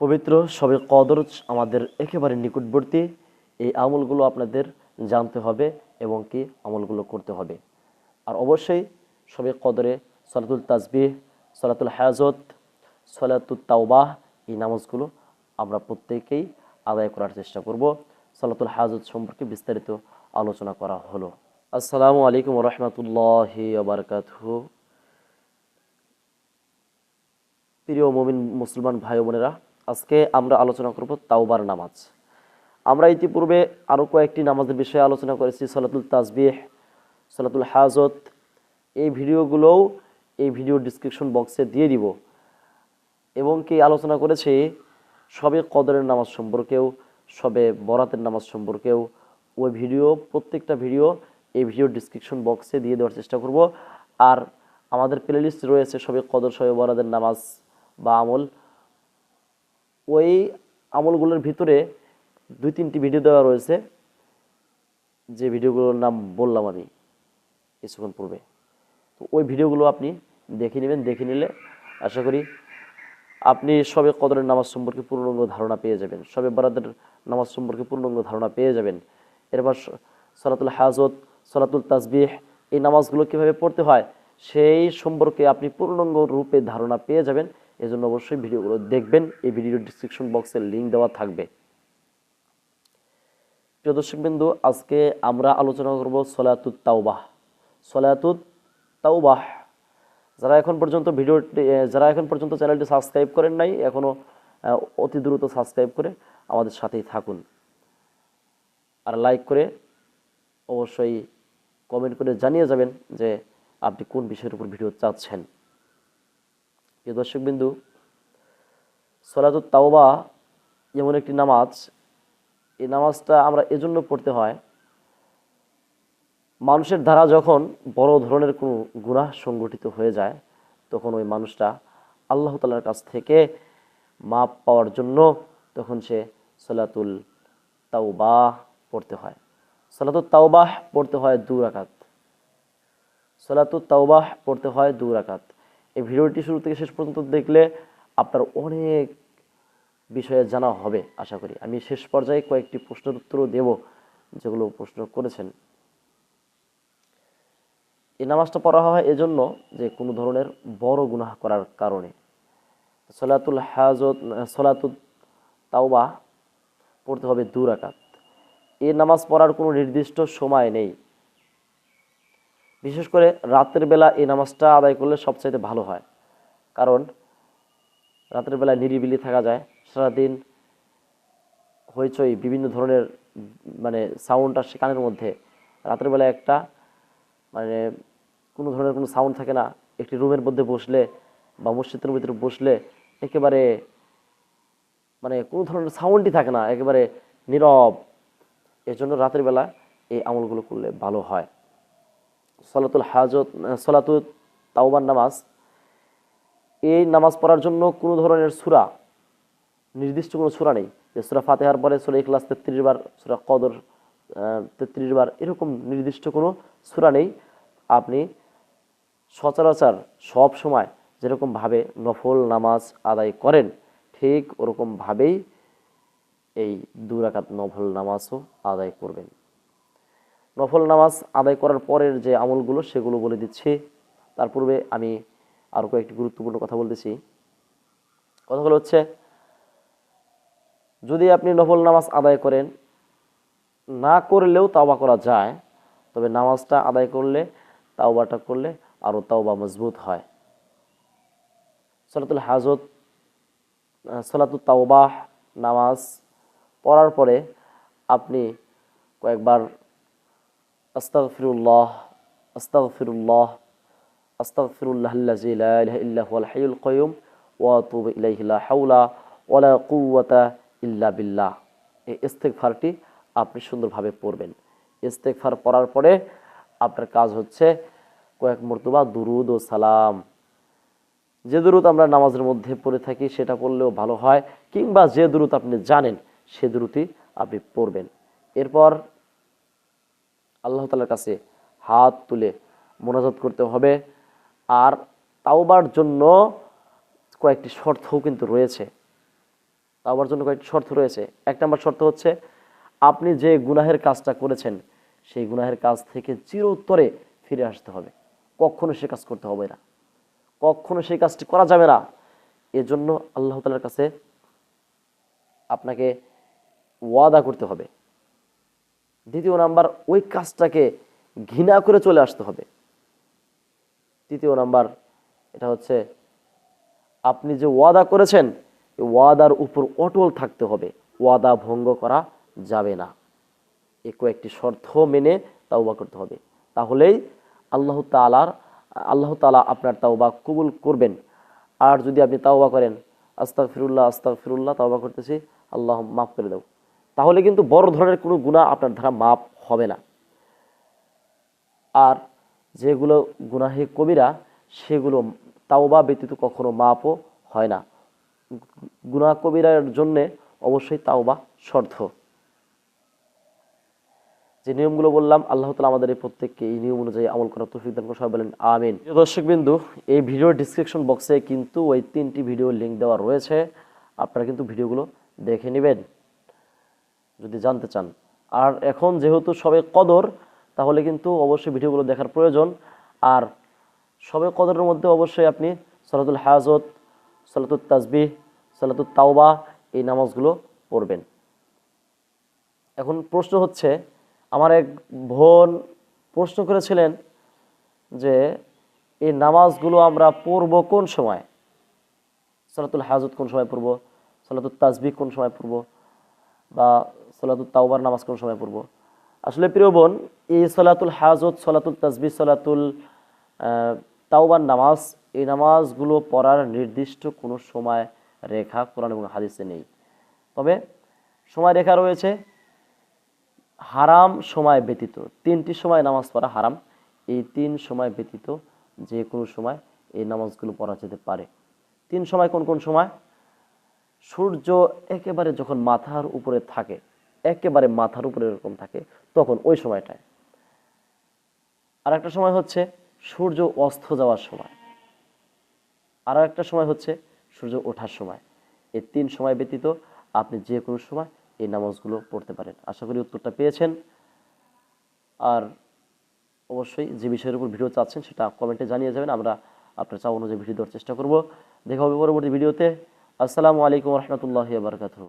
পবিত্র সবে কদর আমাদের একেবারে নিকটবর্তী। এই আমলগুলো আপনাদের জানতে হবে এবং কি আমলগুলো করতে হবে। আর অবশ্যই সবে কদরে সলাতুল তাজবিহ সলাতুল হায়াজত সলাতুল তাওবাহ এই নামাজগুলো আমরা প্রত্যেকেই আদায় করার চেষ্টা করব। সলাতুল হায়াজত সম্পর্কে বিস্তারিত আলোচনা করা হলো। আসসালামু আলাইকুম রহমতুল্লাহি আবরকাতহু প্রিয় মমিন মুসলমান ভাই বোনেরা আজকে আমরা আলোচনা করব তাওবার নামাজ। আমরা ইতিপূর্বে আরও কয়েকটি নামাজের বিষয়ে আলোচনা করেছি, সলাতুল তাজবিহ সলাতুল হাজত। এই ভিডিওগুলোও এই ভিডিও ডিসক্রিপশন বক্সে দিয়ে দিব। এবং কি আলোচনা করেছি, সবে কদরের নামাজ সম্পর্কেও, সবে বরাতের নামাজ সম্পর্কেও। ওই ভিডিও, প্রত্যেকটা ভিডিও এই ভিডিও ডিসক্রিপশন বক্সে দিয়ে দেওয়ার চেষ্টা করব। আর আমাদের প্লেলিস্ট রয়েছে সবে কদর, সবে বরাদের নামাজ বা আমল। ওই আমলগুলোর ভিতরে দুই তিনটি ভিডিও দেওয়া রয়েছে, যে ভিডিওগুলোর নাম বললাম আমি কিছুক্ষণ পূর্বে। তো ওই ভিডিওগুলো আপনি দেখে নেবেন, দেখে নিলে আশা করি আপনি সবে কদরের নামাজ সম্পর্কে পূর্ণাঙ্গ ধারণা পেয়ে যাবেন, সবে বরাদের নামাজ সম্পর্কে পূর্ণাঙ্গ ধারণা পেয়ে যাবেন। এরপর সলাতুল হাজত, সলাতুল তাসবিহ, এই নামাজগুলো কীভাবে পড়তে হয় সেই সম্পর্কে আপনি পূর্ণাঙ্গ রূপে ধারণা পেয়ে যাবেন। এজন্য অবশ্যই ভিডিওগুলো দেখবেন। এই ভিডিওর ডিসক্রিপশন বক্সে লিঙ্ক দেওয়া থাকবে। প্রিয় দর্শকবিন্দু আজকে আমরা আলোচনা করব সলাতুত তাওবাহ। সলাতুত তাওবাহ যারা এখন পর্যন্ত ভিডিওটি এ, যারা এখন পর্যন্ত চ্যানেলটি সাবস্ক্রাইব করেন নাই এখনও অতি দ্রুত সাবস্ক্রাইব করে আমাদের সাথেই থাকুন। আর লাইক করে অবশ্যই কমেন্ট করে জানিয়ে যাবেন যে আপনি কোন বিষয়ের উপর ভিডিও চাচ্ছেন? প্রিয় দর্শকবিন্দু, সলাতুত তাওবা এমন একটি নামাজ, এই নামাজটা আমরা এজন্য পড়তে হয়, মানুষের দ্বারা যখন বড় ধরনের কোনো গুনাহ সংগঠিত হয়ে যায়, তখন ওই মানুষটা আল্লাহ তালার কাছ থেকে মাপ পাওয়ার জন্য তখন সে সলাতুল তাওবাহ পড়তে হয়। সলাতুল তাওবাহ পড়তে হয় দু রাকাত। সলাতুল তাওবাহ পড়তে হয় দু রাকাত। এই ভিডিওটি শুরু থেকে শেষ পর্যন্ত দেখলে আপনার অনেক বিষয়ে জানা হবে, আশা করি। আমি শেষ পর্যায়ে কয়েকটি প্রশ্নের উত্তরও দেব, যেগুলো প্রশ্ন করেছেন। এই নামাজটা পড়া হয় এজন্য যে কোনো ধরনের বড় গুনাহ করার কারণে। সলাতুল হাজত সলাতুল তাওবা পড়তে হবে দু রাকাত। এই নামাজ পড়ার কোনো নির্দিষ্ট সময় নেই। বিশেষ করে রাতের বেলা এই নামাজটা আদায় করলে সবচাইতে ভালো হয়। কারণ রাতের বেলায় নিরিবিলি থাকা যায়। সারাদিন হইচই, বিভিন্ন ধরনের মানে সাউন্ড আসে কানের মধ্যে। রাতের বেলায় একটা মানে কোনো ধরনের কোনো সাউন্ড থাকে না। একটি রুমের মধ্যে বসলে বা মসজিদের ভিতরে বসলে একেবারে মানে কোনো ধরনের সাউন্ডই থাকে না। একেবারে নীরব। এর জন্য রাতের বেলা এই আমলগুলো করলে ভালো হয়। সলাতুল হাজত সলাতুল তাওবার নামাজ। এই নামাজ পড়ার জন্য কোনো ধরনের সুরা, নির্দিষ্ট কোনো সুরা নেই। যে সুরা ফাতেহার পরে সুরা ইখলাস তেত্রিশ বার, সুরা কদর তেত্রিশ বার, এরকম নির্দিষ্ট কোনো সুরা নেই। আপনি সচরাচর সব সময় যেরকমভাবে নফল নামাজ আদায় করেন, ঠিক ওরকমভাবেই এই দুরাকাত নফল নামাজও আদায় করবেন। নফল নামাজ আদায় করার পরের যে আমলগুলো, সেগুলো বলে দিচ্ছি। তার পূর্বে আমি আরও কয়েকটি গুরুত্বপূর্ণ কথা বলতেছি। কথাগুলো হচ্ছে, যদি আপনি নফল নামাজ আদায় করেন, না করলেও তাওবা করা যায়, তবে নামাজটা আদায় করলে, তাওবাটা করলে আরও তাওবা মজবুত হয়। সলাতুল হাজত সলাতুল তাওবাহ নামাজ পড়ার পরে আপনি কয়েকবার আস্তাগফিরুল্লাহ আস্তাগফিরুল্লাহ আস্তাগফিরুল্লাহ আল্লাযী লা ইলাহা ইল্লা হুয়াল হাইয়ুল কাইয়ুম ওয়া আতুবু ইলাইহি লা হাওলা ওয়ালা কুওয়াতা ইল্লা বিল্লাহ। এই ইস্তেগফারটি আপনি সুন্দরভাবে পড়বেন। ইস্তেগফার পড়ার পরে আপনার কাজ হচ্ছে কয়েক মর্তবা দুরুদ ও সালাম। যে দুরুদ আমরা নামাজের মধ্যে পড়ে থাকি সেটা পড়লেও ভালো হয়, কিংবা যে দুরুদ আপনি জানেন সে দুরুতি আপনি পড়বেন। এরপর আল্লাহ তালার কাছে হাত তুলে মোনাজাত করতে হবে। আর তাওবার জন্য কয়েকটি শর্তও কিন্তু রয়েছে। তাওবার জন্য কয়েকটি শর্ত রয়েছে। এক নম্বর শর্ত হচ্ছে, আপনি যে গুনাহের কাজটা করেছেন, সেই গুনাহের কাজ থেকে চিরোত্তরে ফিরে আসতে হবে। কখনো সে কাজ করতে হবে না। কখনো সেই কাজটি করা যাবে না। এজন্য আল্লাহ তালার কাছে আপনাকে ওয়াদা করতে হবে। দ্বিতীয় নাম্বার, ওই কাজটাকে ঘৃণা করে চলে আসতে হবে। তৃতীয় নাম্বার, এটা হচ্ছে, আপনি যে ওয়াদা করেছেন ওয়াদার উপর অটল থাকতে হবে। ওয়াদা ভঙ্গ করা যাবে না। এ কয়েকটি শর্ত মেনে তাওবা করতে হবে। তাহলেই আল্লাহ তালার আল্লাহ তালা আপনার তাওবা কবুল করবেন। আর যদি আপনি তাওবা করেন আস্তাক ফিরুল্লাহ আস্তাক ফিরুল্লাহ তাওবা করতেছি, আল্লাহ মাফ করে দাও। তাহলে কিন্তু বড় ধরনের কোনো গুণা আপনার দ্বারা মাপ হবে না। আর যেগুলো গুনাহে কবিরা, সেগুলো তাওবা ব্যতীত কখনো মাপও হয় না। গুনাহ কবিরার জন্যে অবশ্যই তাওবা শর্ত। যে নিয়মগুলো বললাম, আল্লাহ তালা আমাদের এই প্রত্যেককে এই নিয়ম অনুযায়ী আমল করার তৌফিক দান সবাই বলেন, আমিন। প্রিয় দর্শক বিন্দু, এই ভিডিওর ডিসক্রিপশন বক্সে কিন্তু ওই তিনটি ভিডিও লিঙ্ক দেওয়া রয়েছে। আপনারা কিন্তু ভিডিওগুলো দেখে নেবেন। যদি জানতে চান। আর এখন যেহেতু সবে কদর, তাহলে কিন্তু অবশ্যই ভিডিওগুলো দেখার প্রয়োজন। আর সবে কদরের মধ্যে অবশ্যই আপনি সালাতুল হাজত সালাতুল তাজবিহ সালাতুল তাওবা এই নামাজগুলো পড়বেন। এখন প্রশ্ন হচ্ছে, আমার এক বোন প্রশ্ন করেছিলেন যে, এই নামাজগুলো আমরা পড়ব কোন সময়? সালাতুল হাজত কোন সময় পড়ব? সালাতুল তাজবিহ কোন সময় পড়ব? বা সলাতুল তাওবার নামাজ কোন সময় পড়ব? আসলে প্রিয় বোন, এই সলাতুল হাজত, সলাতুল তাজবি সলাতুল তাওবার নামাজ, এই নামাজগুলো পড়ার নির্দিষ্ট কোনো সময় রেখা কোরআন এবং হাদিসে নেই। তবে সময় রেখা রয়েছে, হারাম সময় ব্যতীত, তিনটি সময় নামাজ পড়া হারাম। এই তিন সময় ব্যতীত যে কোনো সময় এই নামাজগুলো পড়া যেতে পারে। তিন সময় কোন কোন সময়? সূর্য একেবারে যখন মাথার উপরে থাকে একেবারে মাথার উপরে এরকম থাকে তখন ওই সময়টায়। আর একটা সময় হচ্ছে সূর্য অস্ত যাওয়ার সময়। আর একটা সময় হচ্ছে সূর্য ওঠার সময়। এই তিন সময় ব্যতীত আপনি যে কোনো সময় এই নামাজগুলো পড়তে পারেন। আশা করি উত্তরটা পেয়েছেন। আর অবশ্যই যে বিষয়ের উপর ভিডিও চাচ্ছেন সেটা কমেন্টে জানিয়ে যাবেন। আমরা আপনার চাওয়া অনুযায়ী ভিডিও দেওয়ার চেষ্টা করব। দেখা হবে পরবর্তী ভিডিওতে। আসসালামু আলাইকুম রহমতুল্লাহ বারকাতু